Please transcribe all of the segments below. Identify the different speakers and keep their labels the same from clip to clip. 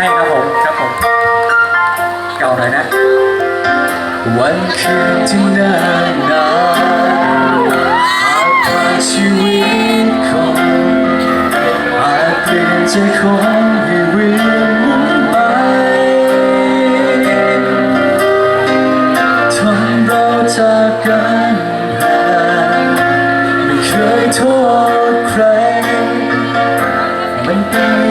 Speaker 1: ให้ครับผมครับผมเก่าหน่อยนะ
Speaker 2: วันคืนที่นานนานหากผ่านชีวิตคนอาจเปลี่ยนใจคนให้เวียนมุนไปทำเราจากกันไม่เคยโทษใครมันเป็น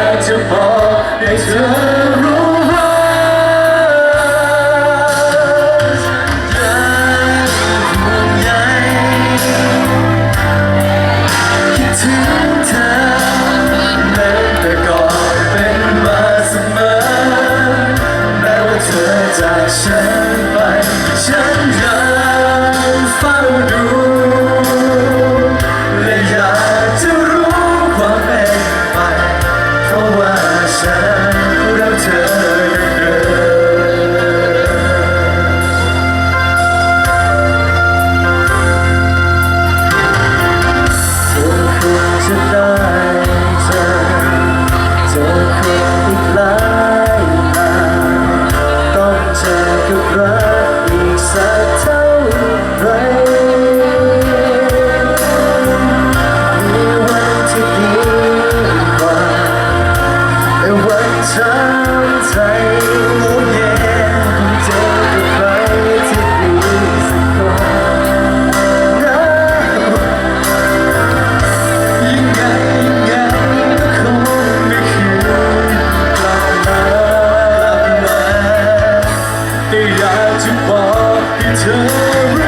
Speaker 2: ากจะบอกให้เธอรู้ว่ายังห่วงใยคิดถึงเธอแม้แต่ก่อนเป็นมาเสมอแม้ว่าเธอจากฉันไปฉัน matter